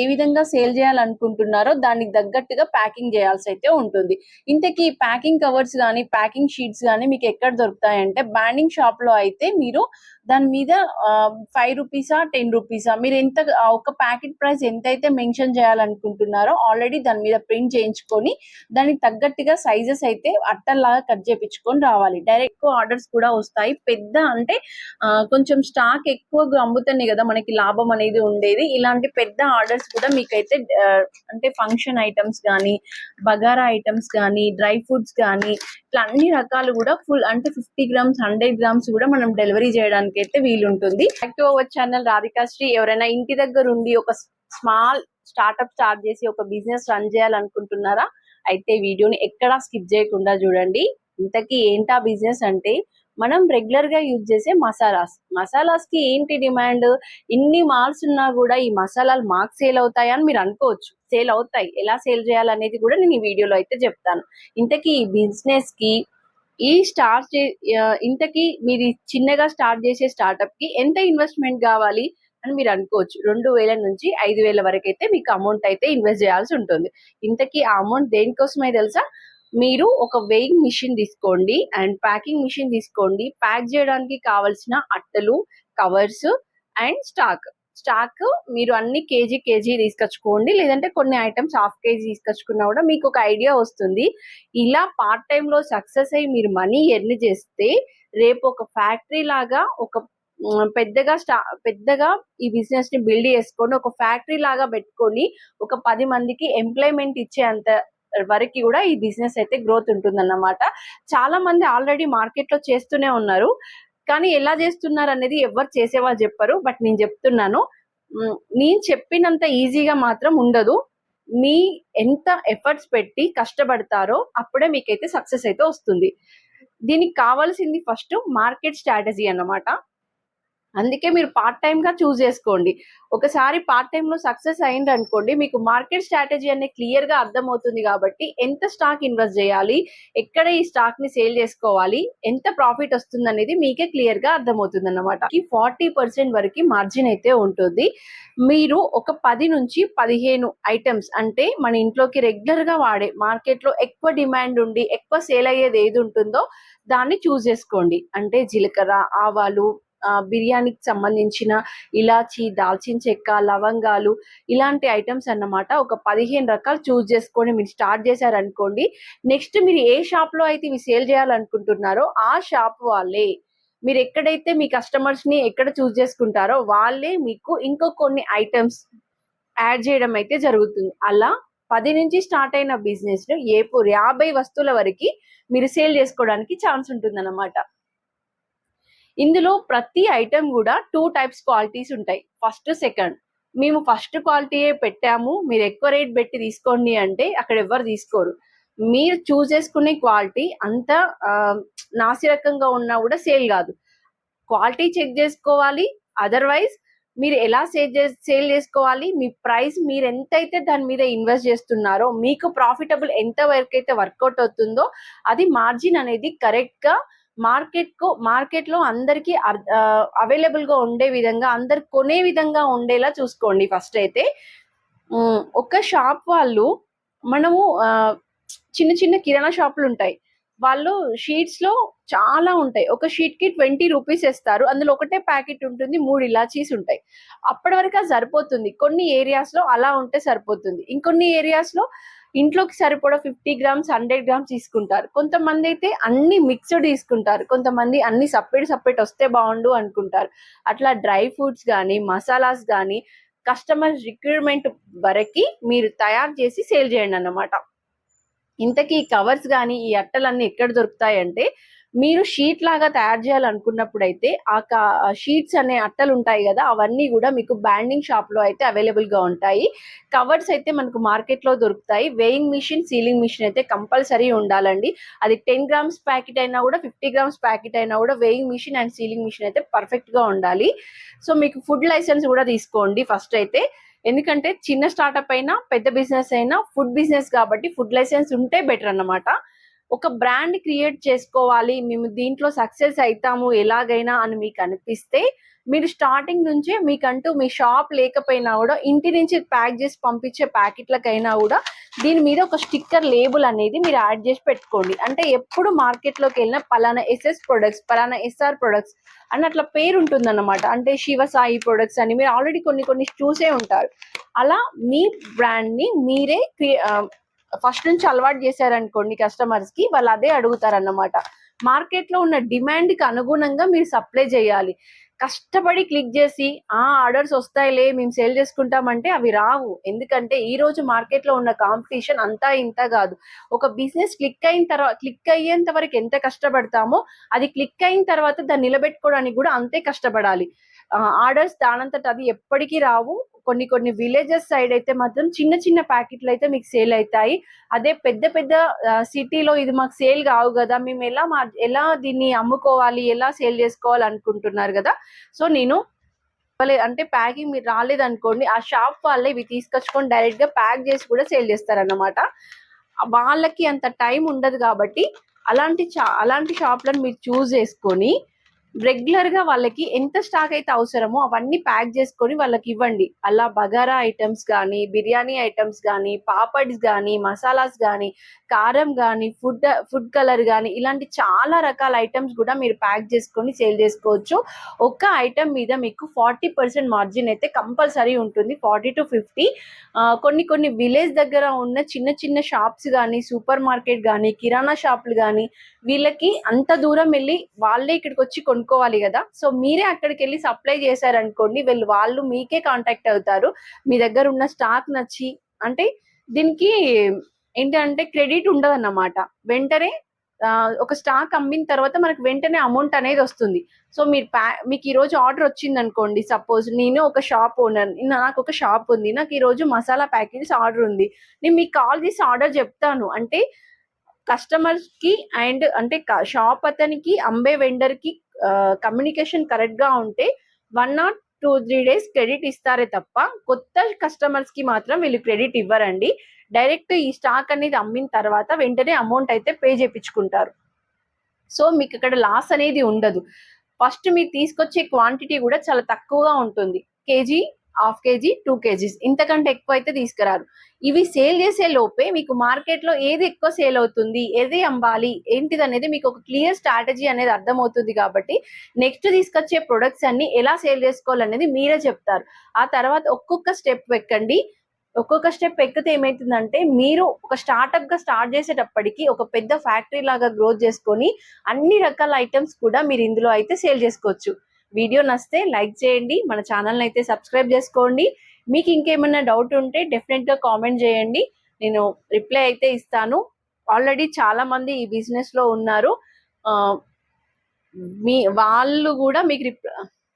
ఏ విధంగా సేల్ చేయాలనుకుంటున్నారో దానికి తగ్గట్టుగా ప్యాకింగ్ చేయాల్సి అయితే ఉంటుంది. ఇంతకీ ప్యాకింగ్ కవర్స్ కానీ ప్యాకింగ్ షీట్స్ కానీ మీకు ఎక్కడ దొరుకుతాయంటే బ్యాండింగ్ షాప్లో అయితే మీరు దాని మీద ఫైవ్ రూపీసా టెన్ రూపీసా మీరు ఎంత ఒక ప్యాకెట్ ప్రైస్ ఎంతైతే మెన్షన్ చేయాలనుకుంటున్నారో ఆల్రెడీ దాని మీద ప్రింట్ చేయించుకొని దానికి తగ్గట్టుగా సైజెస్ అయితే అట్టల్లాగా కట్ చేపించుకొని రావాలి. డైరెక్ట్ ఆర్డర్స్ కూడా వస్తాయి. పెద్ద అంటే కొంచెం స్టాక్ ఎక్కువగా అమ్ముతున్నాయి కదా మనకి లాభం అనేది ఉండేది. ఇలాంటి పెద్ద ఆర్డర్స్ కూడా మీకైతే అంటే ఫంక్షన్ ఐటమ్స్ కానీ బగారా ఐటమ్స్ కానీ డ్రై ఫ్రూట్స్ కానీ ఇట్లా అన్ని రకాలు కూడా ఫుల్ అంటే ఫిఫ్టీ గ్రామ్స్ హండ్రెడ్ గ్రామ్స్ కూడా మనం డెలివరీ చేయడానికి అయితే వీలుంటుంది. యాక్టివ్ అవర్ ఛానల్ రాధికాశ్రీ ఎవరైనా ఇంటి దగ్గర ఉండి ఒక స్మాల్ స్టార్ట్అప్ స్టార్ట్ చేసి ఒక బిజినెస్ రన్ చేయాలనుకుంటున్నారా? అయితే వీడియోని ఎక్కడా స్కిప్ చేయకుండా చూడండి. ఇంతకీ ఏంటా బిజినెస్ అంటే మనం రెగ్యులర్గా యూజ్ చేసే మసాలాస్. మసాలాస్కి ఏంటి డిమాండ్ ఇన్ని మాల్స్ ఉన్నా కూడా ఈ మసాలాలు మాకు సేల్ అవుతాయి అని మీరు అనుకోవచ్చు. సేల్ అవుతాయి. ఎలా సేల్ చేయాలనేది కూడా నేను ఈ వీడియోలో అయితే చెప్తాను. ఇంతకీ ఈ బిజినెస్కి ఈ స్టార్ట్ చే ఇంతకీ మీరు చిన్నగా స్టార్ట్ చేసే స్టార్టప్కి ఎంత ఇన్వెస్ట్మెంట్ కావాలి అని మీరు అనుకోవచ్చు. రెండు వేల నుంచి ఐదు వేల వరకు అయితే మీకు అమౌంట్ అయితే ఇన్వెస్ట్ చేయాల్సి ఉంటుంది. ఇంతకీ ఆ అమౌంట్ దేనికోసమే తెలుసా? మీరు ఒక వెయింగ్ మిషన్ తీసుకోండి అండ్ ప్యాకింగ్ మిషన్ తీసుకోండి. ప్యాక్ చేయడానికి కావలసిన అట్టలు కవర్స్ అండ్ స్టాక్ స్టాక్ మీరు అన్ని కేజీ కేజీ తీసుకొచ్చుకోండి. లేదంటే కొన్ని ఐటమ్స్ హాఫ్ కేజీ తీసుకొచ్చుకున్నా కూడా మీకు ఒక ఐడియా వస్తుంది. ఇలా పార్ట్ టైంలో సక్సెస్ అయ్యి మీరు మనీ ఎర్న్ చేస్తే రేపు ఒక ఫ్యాక్టరీ లాగా ఒక పెద్దగా స్టా పెద్దగా ఈ బిజినెస్ని బిల్డ్ చేసుకొని ఒక ఫ్యాక్టరీ లాగా పెట్టుకొని ఒక పది మందికి ఎంప్లాయ్మెంట్ ఇచ్చే అంత వరకు కూడా ఈ బిజినెస్ అయితే గ్రోత్ ఉంటుందన్నమాట. చాలా మంది ఆల్రెడీ మార్కెట్లో చేస్తూనే ఉన్నారు. కానీ ఎలా చేస్తున్నారు అనేది ఎవరు చేసేవాళ్ళు చెప్పరు. బట్ నేను చెప్తున్నాను. నేను చెప్పినంత ఈజీగా మాత్రం ఉండదు. మీ ఎంత ఎఫర్ట్స్ పెట్టి కష్టపడతారో అప్పుడే మీకైతే సక్సెస్ అయితే వస్తుంది. దీనికి కావాల్సింది ఫస్ట్ మార్కెట్ స్ట్రాటజీ అన్నమాట. అందుకే మీరు పార్ట్ టైం గా చూస్ చేసుకోండి. ఒకసారి పార్ట్ టైంలో సక్సెస్ అయింది అనుకోండి మీకు మార్కెట్ స్ట్రాటజీ అనేది క్లియర్గా అర్థమవుతుంది కాబట్టి ఎంత స్టాక్ ఇన్వెస్ట్ చేయాలి ఎక్కడ ఈ స్టాక్ని సేల్ చేసుకోవాలి ఎంత ప్రాఫిట్ వస్తుంది అనేది మీకే క్లియర్గా అర్థమవుతుంది అనమాట ఫార్టీ పర్సెంట్ వరకు మార్జిన్ అయితే ఉంటుంది. మీరు ఒక పది నుంచి పదిహేను ఐటమ్స్ అంటే మన ఇంట్లోకి రెగ్యులర్గా వాడే మార్కెట్లో ఎక్కువ డిమాండ్ ఉండి ఎక్కువ సేల్ అయ్యేది ఏది ఉంటుందో దాన్ని చూస్ చేసుకోండి. అంటే జీలకర్ర ఆవాలు బిర్యానీకి సంబంధించిన ఇలాచి దాల్చిన చెక్క లవంగాలు ఇలాంటి ఐటమ్స్ అన్నమాట. ఒక పదిహేను రకాలు చూస్ చేసుకొని మీరు స్టార్ట్ చేశారనుకోండి నెక్స్ట్ మీరు ఏ షాప్లో అయితే ఇవి సేల్ చేయాలనుకుంటున్నారో ఆ షాప్ వాళ్ళే. మీరు ఎక్కడైతే మీ కస్టమర్స్ని ఎక్కడ చూస్ చేసుకుంటారో వాళ్ళే మీకు ఇంకో కొన్ని ఐటమ్స్ యాడ్ చేయడం అయితే జరుగుతుంది. అలా పది నుంచి స్టార్ట్ అయిన బిజినెస్ ఏపు యాభై వస్తువుల వరకు మీరు సేల్ చేసుకోవడానికి ఛాన్స్ ఉంటుంది ఇందులో ప్రతి ఐటమ్ కూడా టూ టైప్స్ క్వాలిటీస్ ఉంటాయి. ఫస్ట్ సెకండ్ మేము ఫస్ట్ క్వాలిటీయే పెట్టాము. మీరు ఎక్కువ రేట్ పెట్టి తీసుకోండి అంటే అక్కడ ఎవరు తీసుకోరు. మీరు చూస్ చేసుకునే క్వాలిటీ అంత నాసిరకంగా ఉన్నా కూడా సేల్ కాదు. క్వాలిటీ చెక్ చేసుకోవాలి. అదర్వైజ్ మీరు ఎలా సేల్ సేల్ చేసుకోవాలి? మీ ప్రైస్ మీరు ఎంతైతే దాని మీద ఇన్వెస్ట్ చేస్తున్నారో మీకు ప్రాఫిటబుల్ ఎంత వరకు అయితే వర్కౌట్ అవుతుందో అది మార్జిన్ అనేది కరెక్ట్గా మార్కెట్కు మార్కెట్కు మార్కెట్లో అందరికి అవైలబుల్గా ఉండే విధంగా అందరు కొనే విధంగా ఉండేలా చూసుకోండి ఫస్ట్ అయితే. ఒక షాప్ వాళ్ళు మనము చిన్న చిన్న కిరాణా షాపులు ఉంటాయి. వాళ్ళు షీట్స్లో చాలా ఉంటాయి. ఒక షీట్కి ట్వంటీ రూపీస్ ఇస్తారు అందులో ఒకటే ప్యాకెట్ ఉంటుంది మూడు ఇలాచీస్ ఉంటాయి. అప్పటి వరకు అది సరిపోతుంది. కొన్ని ఏరియాస్లో అలా ఉంటే సరిపోతుంది. ఇంకొన్ని ఏరియాస్లో ఇంట్లోకి సరిపడా ఫిఫ్టీ గ్రామ్స్ హండ్రెడ్ గ్రామ్స్ తీసుకుంటారు. కొంతమంది అయితే అన్ని మిక్స్డ్ తీసుకుంటారు. కొంతమంది అన్ని సపరేట్ సపరేట్ వస్తే బాగుండు అనుకుంటారు. అట్లా డ్రై ఫ్రూట్స్ కానీ మసాలాస్ కానీ కస్టమర్ రిక్రూట్మెంట్ వరకు మీరు తయారు చేసి సేల్ చేయండి అన్నమాట. ఇంతకీ కవర్స్ కానీ ఈ అట్టలన్నీ ఎక్కడ దొరుకుతాయంటే మీరు షీట్ లాగా తయారు చేయాలనుకున్నప్పుడు అయితే ఆ షీట్స్ అనే అట్టలు ఉంటాయి కదా అవన్నీ కూడా మీకు బ్యాండింగ్ షాప్లో అయితే అవైలబుల్గా ఉంటాయి. కవర్స్ అయితే మనకు మార్కెట్లో దొరుకుతాయి. వెయింగ్ మిషన్ సీలింగ్ మిషన్ అయితే కంపల్సరీ ఉండాలండి. అది టెన్ గ్రామ్స్ ప్యాకెట్ అయినా కూడా ఫిఫ్టీ గ్రామ్స్ ప్యాకెట్ అయినా కూడా weighing machine and sealing machine అయితే పర్ఫెక్ట్గా ఉండాలి. సో మీకు ఫుడ్ లైసెన్స్ కూడా తీసుకోండి ఫస్ట్ అయితే. ఎందుకంటే చిన్న స్టార్టప్ అయినా పెద్ద బిజినెస్ అయినా ఫుడ్ బిజినెస్ కాబట్టి ఫుడ్ లైసెన్స్ ఉంటే బెటర్ అన్నమాట. ఒక బ్రాండ్ క్రియేట్ చేసుకోవాలి మేము దీంట్లో సక్సెస్ అవుతాము ఎలాగైనా అని మీకు అనిపిస్తే మీరు స్టార్టింగ్ నుంచే మీకంటూ మీ షాప్ లేకపోయినా కూడా ఇంటి నుంచి ప్యాక్ చేసి పంపించే ప్యాకెట్లకైనా కూడా దీని మీద ఒక స్టిక్కర్ లేబుల్ అనేది మీరు యాడ్ చేసి పెట్టుకోండి. అంటే ఎప్పుడు మార్కెట్లోకి వెళ్ళిన పలానా ఎస్ఎస్ ప్రొడక్ట్స్ పలానా ఎస్ఆర్ ప్రొడక్ట్స్ అని అట్లా పేరు ఉంటుందన్నమాట. అంటే శివసాయి ప్రొడక్ట్స్ అని మీరు ఆల్రెడీ కొన్ని కొన్ని చూసే ఉంటారు. అలా మీ బ్రాండ్ని మీరే ఫస్ట్ నుంచి అలవాటు చేశారనుకోండి కస్టమర్స్కి వాళ్ళు అదే అడుగుతారన్నమాట. మార్కెట్లో ఉన్న డిమాండ్కి అనుగుణంగా మీరు సప్లై చేయాలి. కష్టపడి క్లిక్ చేసి ఆ ఆర్డర్స్ వస్తాయిలే మేము సేల్ చేసుకుంటామంటే అవి రావు. ఎందుకంటే ఈ రోజు మార్కెట్లో ఉన్న కాంపిటీషన్ అంతా ఇంత కాదు. ఒక బిజినెస్ క్లిక్ అయిన తర్వాత క్లిక్ అయ్యేంత వరకు ఎంత కష్టపడతామో అది క్లిక్ అయిన తర్వాత దాన్ని నిలబెట్టుకోవడానికి కూడా అంతే కష్టపడాలి. ఆర్డర్స్ దానంతట అది ఎప్పటికీ రావు. కొన్ని కొన్ని విలేజెస్ సైడ్ అయితే మాత్రం చిన్న చిన్న ప్యాకెట్లు అయితే మీకు సేల్ అవుతాయి. అదే పెద్ద పెద్ద సిటీలో ఇది మాకు సేల్ కావు కదా మేము ఎలా మా ఎలా దీన్ని అమ్ముకోవాలి ఎలా సేల్ చేసుకోవాలి అనుకుంటున్నారు కదా? సో నేను అంటే ప్యాకింగ్ మీరు రాలేదనుకోండి ఆ షాప్ వాళ్ళే ఇవి తీసుకొచ్చుకొని డైరెక్ట్గా ప్యాక్ చేసి కూడా సేల్ చేస్తారన్నమాట. వాళ్ళకి అంత టైం ఉండదు కాబట్టి అలాంటి చా అలాంటి షాప్లను మీరు చూస్ చేసుకొని రెగ్యులర్గా వాళ్ళకి ఎంత స్టాక్ అయితే అవసరమో అవన్నీ ప్యాక్ చేసుకొని వాళ్ళకి ఇవ్వండి. అలా బగారా ఐటమ్స్ కానీ బిర్యానీ ఐటమ్స్ కానీ పాపడ్స్ కానీ మసాలాస్ కానీ కారం కానీ ఫుడ్ ఫుడ్ కలర్ కానీ ఇలాంటి చాలా రకాల ఐటమ్స్ కూడా మీరు ప్యాక్ చేసుకొని సేల్ చేసుకోవచ్చు. ఒక్క ఐటమ్ మీద మీకు ఫార్టీ పర్సెంట్ మార్జిన్ అయితే కంపల్సరీ ఉంటుంది. ఫార్టీ టు ఫిఫ్టీ కొన్ని కొన్ని విలేజ్ దగ్గర ఉన్న చిన్న చిన్న షాప్స్ కానీ సూపర్ మార్కెట్ కానీ కిరాణా షాపులు కానీ వీళ్ళకి అంత దూరం వెళ్ళి వాళ్ళే ఇక్కడికి వచ్చి కొనుక్కోవాలి కదా. సో మీరే అక్కడికి వెళ్ళి సప్లై చేశారనుకోండి వీళ్ళు వాళ్ళు మీకే కాంటాక్ట్ అవుతారు. మీ దగ్గర ఉన్న స్టాక్ నచ్చి అంటే దీనికి ఏంటంటే క్రెడిట్ ఉండదు అన్నమాట వెంటనే ఒక స్టాక్ అమ్మిన తర్వాత మనకు వెంటనే అమౌంట్ అనేది వస్తుంది. సో మీరు ప్యా మీకు ఈరోజు ఆర్డర్ వచ్చింది అనుకోండి సపోజ్ నేను ఒక షాప్ ఓనర్ నాకు ఒక షాప్ ఉంది నాకు ఈరోజు మసాలా ప్యాకెట్స్ ఆర్డర్ ఉంది. నేను మీకు కాల్ చేసి ఆర్డర్ చెప్తాను. అంటే కస్టమర్స్కి అండ్ అంటే షాప్ అతనికి అమ్మే వెండర్కి కమ్యూనికేషన్ కరెక్ట్గా ఉంటే one not two three days credit ఇస్తారే తప్ప కొత్త కస్టమర్స్కి మాత్రం వీళ్ళు క్రెడిట్ ఇవ్వరండి. డైరెక్ట్ ఈ స్టాక్ అనేది అమ్మిన తర్వాత వెంటనే అమౌంట్ అయితే పే చేపించుకుంటారు. సో మీకు ఇక్కడ లాస్ అనేది ఉండదు. ఫస్ట్ మీరు తీసుకొచ్చే క్వాంటిటీ కూడా చాలా తక్కువగా ఉంటుంది. KG half KG two KGs. ఇంతకంటే ఎక్కువ అయితే తీసుకురారు. ఇవి సేల్ చేసే లోపే మీకు మార్కెట్లో ఏది ఎక్కువ సేల్ అవుతుంది ఏది అమ్మాలి ఏంటిది అనేది మీకు ఒక క్లియర్ స్ట్రాటజీ అనేది అర్థమవుతుంది కాబట్టి నెక్స్ట్ తీసుకొచ్చే ప్రొడక్ట్స్ అన్ని ఎలా సేల్ చేసుకోవాలనేది మీరే చెప్తారు. ఆ తర్వాత ఒక్కొక్క స్టెప్ ఎక్కండి ఒక్కొక్క స్టెప్ ఎక్కితే ఏమైతుందంటే మీరు ఒక స్టార్ట్అప్గా స్టార్ట్ చేసేటప్పటికి ఒక పెద్ద ఫ్యాక్టరీ లాగా గ్రోత్ చేసుకొని అన్ని రకాల ఐటమ్స్ కూడా మీరు ఇందులో అయితే సేల్ చేసుకోవచ్చు. వీడియో నచ్చితే లైక్ చేయండి మన ఛానల్ అయితే సబ్స్క్రైబ్ చేసుకోండి. మీకు ఇంకేమైనా డౌట్ ఉంటే డెఫినెట్గా కామెంట్ చేయండి. నేను రిప్లై అయితే ఇస్తాను. ఆల్రెడీ చాలా మంది ఈ బిజినెస్లో ఉన్నారు. మీ వాళ్ళు కూడా మీకు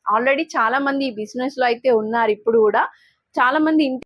ఆల్రెడీ చాలా మంది ఈ బిజినెస్లో అయితే ఉన్నారు ఇప్పుడు కూడా. చాలా మంది ఇంటి